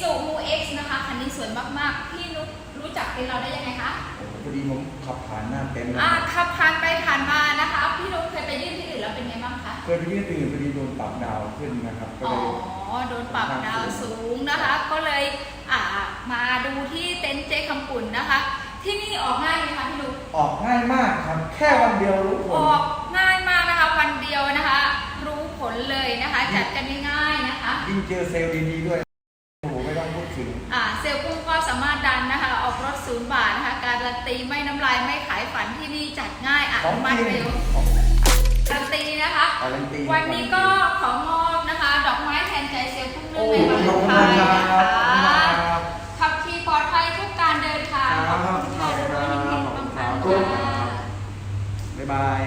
ซูมูเอ็กซ์นะคะคันนี้สวยมากๆ พี่นุ๊กรู้จักเป็นเราได้ยังไงคะพอดีผมขับผ่านหน้าเต็นท์นะอ่าขับผ่านไปผ่านมานะคะ พี่นุ๊กเคยไปยื่นที่อื่นแล้วเป็นไงบ้างคะเคยไปยื่นตื่นพอดีโดนปรับดาวขึ้นนะครับก็อ๋เลอยโดนปรับดาวสูงนะคะ ก็เลยอ่ามาดูที่เต็นท์เจ๊คำปุ่นนะคะ ที่นี่ออกง่ายไหมคะพี่นุ๊กออกง่ายมากครับ แค่วันเดียวรู้ผอลอกง่ายมากนะคะวันเดียวนะคะ รู้ผลเลยนะคะ จัดกันง่ายๆนะคะ ยิ่งเจอเซลล์ดีๆด้วยโอ้ โหไม่ต้องพูดถึงอ่าเซลล์กุ้งก็สามารถดันนะคะ ออกรถศูนย์บาทนะคะการันตีไม่น้ำลายไม่ขายฝันที่นี่จัดง่ายอะของมัจริงเร็วของการันตีนะคะการันตีวันนี้ก็ขอมอบนะคะ ดอกไม้แทนใจเซลล์กุ้งเนื่โอ้องในวันขอบคุณไทมากยคนะรับขอบคุณมากคะครับขับขี่ปลอดภัยทุกการเดินทางครับขอบคุณค่ะขอบคุณครับรวยๆเฮงๆปังๆขอบคุณค่ะบ๊ายบาย